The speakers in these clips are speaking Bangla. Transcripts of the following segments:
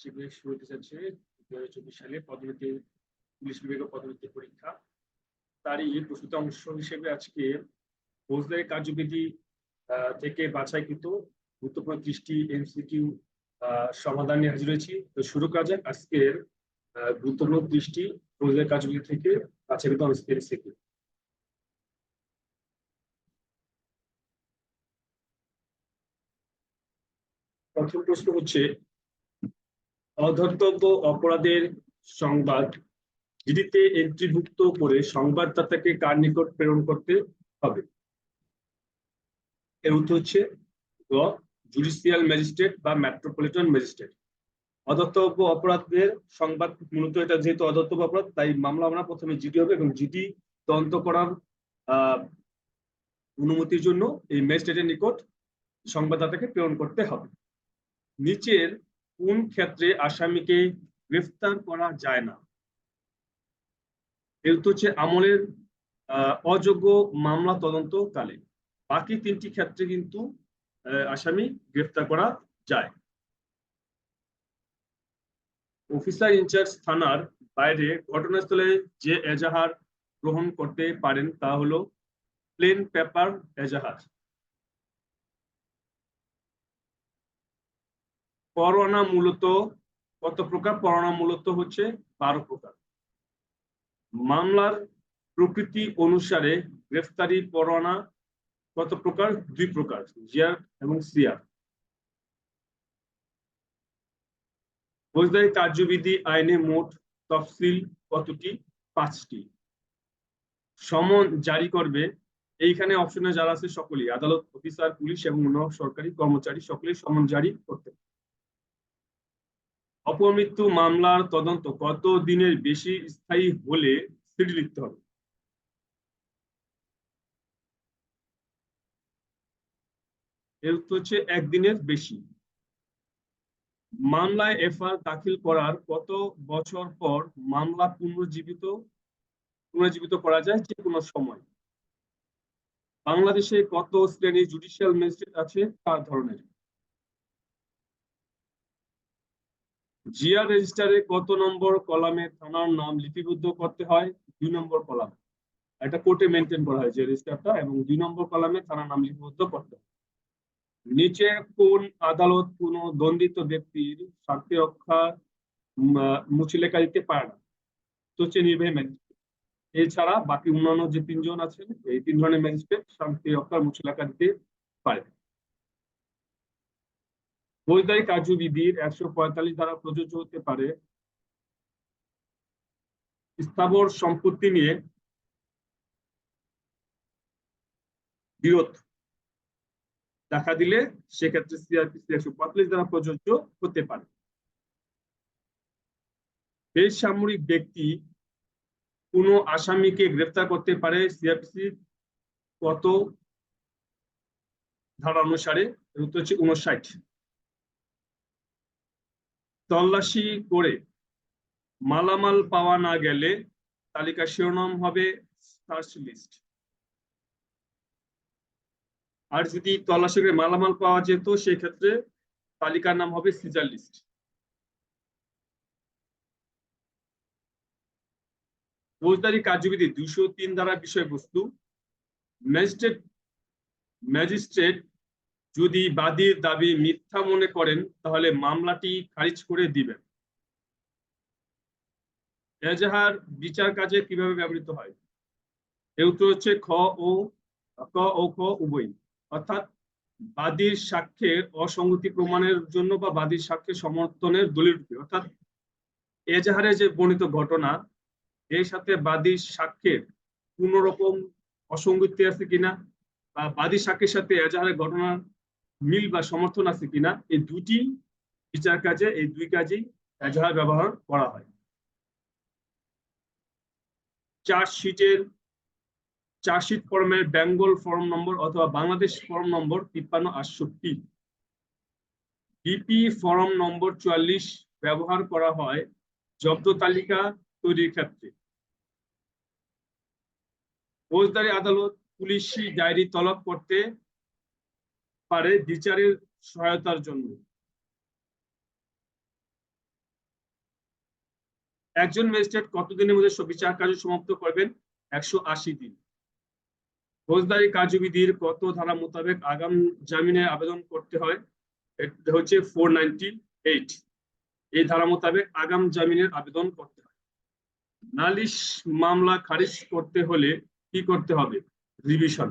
শীঘ্রই শুরু হতে যাচ্ছে দু হাজার চব্বিশ সালে পদোন্নতি পুলিশ বিভাগের পদোন্নতি পরীক্ষা। তারই প্রস্তুত অংশ হিসেবে আজকে ফৌজদারি কার্যবিধি থেকে বাছাইকৃত গুরুত্বপূর্ণ ত্রিশটি এমসিকিউ সমাধান নিয়ে হাজির হয়েছি। তো শুরু করা যাক আজকের গুরুত্বপূর্ণ ত্রিশটি ফৌজদারি কার্যবিধি থেকে বাছাইকৃত এমসিকিউ প্রথম প্রশ্ন হচ্ছে অধর্তব্য অপরাধের সংবাদ। জিডিতে এন্ট্রিভুক্ত করে সংবাদদাতাকে কার নিকট প্রেরণ করতে হবে? এর উত্তর হচ্ছে জুডিশিয়াল ম্যাজিস্ট্রেট বা মেট্রোপলিটন ম্যাজিস্ট্রেট অদত্তব্য অপরাধের সংবাদ মূলত এটা যেহেতু অদত্তব্য অপরাধ, তাই মামলা আমরা প্রথমে জিডি হবে এবং জিডি তদন্ত করার অনুমতির জন্য এই ম্যাজিস্ট্রেটের নিকট সংবাদদাতাকে প্রেরণ করতে হবে। নিচের কোন ক্ষেত্রে আসামিকে গ্রেফতার করা যায় না? উত্তর হচ্ছে আমলের অযোগ্য মামলা তদন্ত তদন্তকালে। বাকি তিনটি ক্ষেত্রে কিন্তু আসামি গ্রেফতার করা যায়। অফিসার ইনচার্জ থানার বাইরে ঘটনাস্থলে যে এজাহার গ্রহণ করতে পারেন তা হলো প্লেন পেপার এজাহার। পরোয়ানা মূলত কত প্রকার? পরোয়ানা মূলত হচ্ছে বারো প্রকার। মামলার প্রকৃতি অনুসারে গ্রেফতারি, পরোয়ানা কত প্রকার? দুই প্রকার, জিয়ার এবং সিয়ার। ফৌজদারি কার্যবিধি আইনে মোট তফসিল কতটি? পাঁচটি। সমন জারি করবে। এইখানে অপশনে যারা আছে সকলেই, আদালত, অফিসার, পুলিশ এবং অন্য সরকারি কর্মচারী সকলেই সমন জারি করতে। অপমৃত্যু মামলার তদন্ত কত দিনের বেশি স্থায়ী হলে সিডি লিখতে হবে? হচ্ছে একদিনের বেশি। মামলায় এফআর দাখিল করার কত বছর পর মামলা পুনর্জীবিত পুনর্জীবিত করা যায় যে কোনো সময়? বাংলাদেশে কত শ্রেণির জুডিশিয়াল ম্যাজিস্ট্রেট আছে চার ধরনের। জিয়া রেজিস্টারে কত নম্বর কলামে থানার নাম লিপিবদ্ধ করতে হয়? দুই নম্বর কলাম। এটা কোর্টে মেনটেন করা হয় যে রেজিস্টারটা এবং দুই নম্বর কলামে থানার নাম লিপিবদ্ধ করতে হয়। নিচে কোন আদালত কোন দণ্ডিত ব্যক্তির স্বার্থে রক্ষা মুচলেখা দিতে পারে না? তো হচ্ছে নির্বাহী ম্যাজিস্ট্রেট। এছাড়া বাকি অন্যান্য যে তিনজন আছেন, এই তিন ধরনের ম্যাজিস্ট্রেট শান্তি রক্ষার মুচলেখা দিতে পারে ফৌজদারি কার্যবিধির একশো পঁয়তাল্লিশ দ্বারা প্রযোজ্য হতে পারে। স্থাবর সম্পত্তি নিয়ে বিরোধ দেখা দিলে সেক্ষেত্রে সিআরপিসি একশো পঁয়তাল্লিশ দ্বারা প্রযোজ্য হতে পারে। বেসামরিক ব্যক্তি কোনো আসামিকে গ্রেফতার করতে পারে সিআরপিসি কত ধারা অনুসারে উত্তর হচ্ছে উনষাট তল্লাশি করে মালামাল পাওয়া না গেলে তালিকা শিরোনাম হবে সার্চ লিস্ট আর যদি তল্লাশি করে মালামাল পাওয়া যেত, সেক্ষেত্রে তালিকার নাম হবে সিজার লিস্ট ফৌজদারি কার্যবিধি দুশো তিন দ্বারা বিষয়বস্তু। ম্যাজিস্ট্রেট ম্যাজিস্ট্রেট যদি বাদীর দাবি মিথ্যা মনে করেন, তাহলে মামলাটি খারিজ করে দিবেন। এজাহার বিচার কাজে কীভাবে ব্যবহৃত হয়? এর উত্তর হচ্ছে খ ও, ক ও খ উভয় অর্থাৎ বাদীর সাক্ষ্যের অসঙ্গতি প্রমাণের জন্য বা বাদীর সাক্ষ্যের সমর্থনের দলিল অর্থাৎ এজাহারে যে বর্ণিত ঘটনা, এর সাথে বাদীর সাক্ষ্যের কোন রকম অসঙ্গতি আছে কিনা বা বাদী সাক্ষ্যের সাথে এজাহারের ঘটনার মিল বা সমর্থন আছে কিনা, এই দুটি বিচার কাজে, এই দুই কাজেই এজাহার ব্যবহার করা হয়। চার্জশিটের চার্জশিট ফর্মের বেঙ্গল ফর্ম নম্বর অথবা বাংলাদেশ ফর্ম নম্বর তিপ্পান্ন আটষট্টি। বিপি ফর্ম নম্বর চুয়াল্লিশ ব্যবহার করা হয় জব্দ তালিকা তৈরির ক্ষেত্রে। ফৌজদারি আদালত পুলিশি ডায়েরি তলব করতে পারে বিচারের সহায়তার জন্য। একজন ম্যাজিস্ট্রেট কতদিনের মধ্যে বিচার কার্য সমাপ্ত করবেন? একশো আশি দিন। ফৌজদারি কার্যবিধির কত ধারা মোতাবেক আগাম জামিনে আবেদন করতে হয়? এটা হচ্ছে ফোর এই ধারা মোতাবেক আগাম জামিনের আবেদন করতে হয়। নালিশ মামলা খারিজ করতে হলে কি করতে হবে? রিভিশন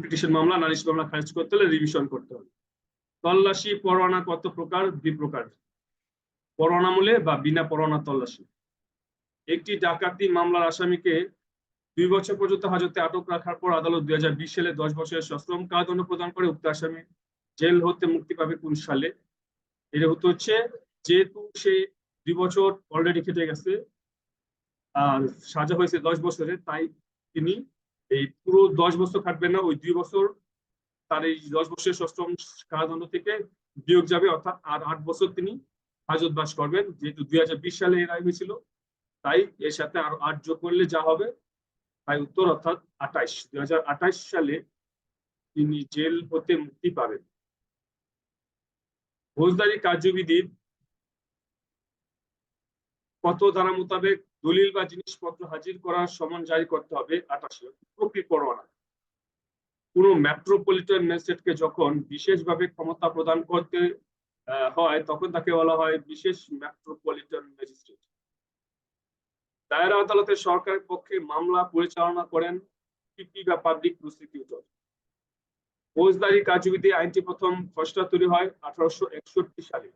পিটিশন মামলা, নালিশ মামলা খারিজ করতে হলে রিভিশন করতে হবে। তল্লাশি, পরোয়ানা কত প্রকার? দুই প্রকার। পরোয়ানামূলে বা বিনা পরোয়ানা তল্লাশি। একটি ডাকাতি মামলার আসামিকে দুই বছর পর্যন্ত হাজতে আটক রাখার পর আদালত দুই হাজার বিশ সালে দশ বছরের সশ্রম কারাদণ্ড প্রদান করে উক্ত আসামি জেল হতে মুক্তি পাবে কোন সালে। এটা হতে হচ্ছে, যেহেতু সে দুই বছর অলরেডি খেটে গেছে, আর সাজা হয়েছে দশ বছরে, তাই তিনি এই পুরো দশ বছর খাটবেন না, ওই দুই বছর, তার এই দশ বছরের সশ্রম কারাদণ্ড থেকে বিয়োগ যাবে, অর্থাৎ আর আট বছর তিনি হাজত বাস করবেন। যেহেতু দুই হাজার বিশ সালে এর আয় হয়েছিল, তাই এর সাথে আরও আট যোগ করলে যা হবে, তাই উত্তর অর্থাৎ আঠাইশ। দুই সালে তিনি জেল হতে মুক্তি পাবেন। ফৌজদারি কার্যবিধির কত ধারা মোতাবেক দলিল বা জিনিসপত্র হাজির করার সমন জারি করতে হবে আঠাশে প্রকৃত পরোয়ানা। কোন মেট্রোপলিটন ম্যাজিস্ট্রেটকে যখন বিশেষভাবে ক্ষমতা প্রদান করতে হয়, তখন তাকে বলা হয় বিশেষ মেট্রোপলিটন ম্যাজিস্ট্রেট দায়রা আদালতের সরকারের পক্ষে মামলা পরিচালনা করেন পিপি বা পাবলিক প্রসিকিউটর ফৌজদারি কার্যবিধি আইনটি প্রথম খসড়া তৈরি হয় আঠারোশো একষট্টি সালে।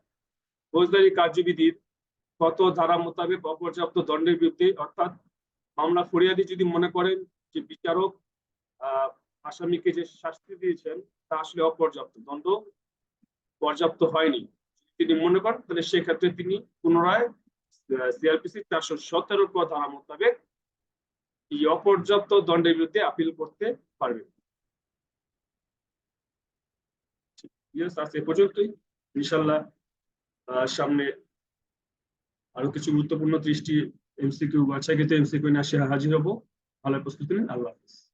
ফৌজদারি কার্যবিধির কত ধারা মোতাবেক অপর্যাপ্ত দণ্ডের বিরুদ্ধে অর্থাৎ মামলা ফরিয়াদি যদি মনে করেন যে বিচারক আসামিকে যে শাস্তি দিয়েছেন, তা আসলে অপর্যাপ্ত দণ্ড পর্যাপ্ত হয়নি। তিনি মনে করেন, তাহলে সেক্ষেত্রে তিনি পুনরায় সিআরপিসি চারশো সতেরো ক ধারা মোতাবেক এই অপর্যাপ্ত দণ্ডের বিরুদ্ধে আপিল করতে পারবেন পর্যন্তই। ইনশাল্লাহ সামনে আরও কিছু গুরুত্বপূর্ণ ত্রিশটি এমসিকিউ বাছাইকৃত এমসিকিউ নিয়ে আসে হাজির হব। ভালো প্রস্তুতি নিন, আল্লাহ হাফিজ।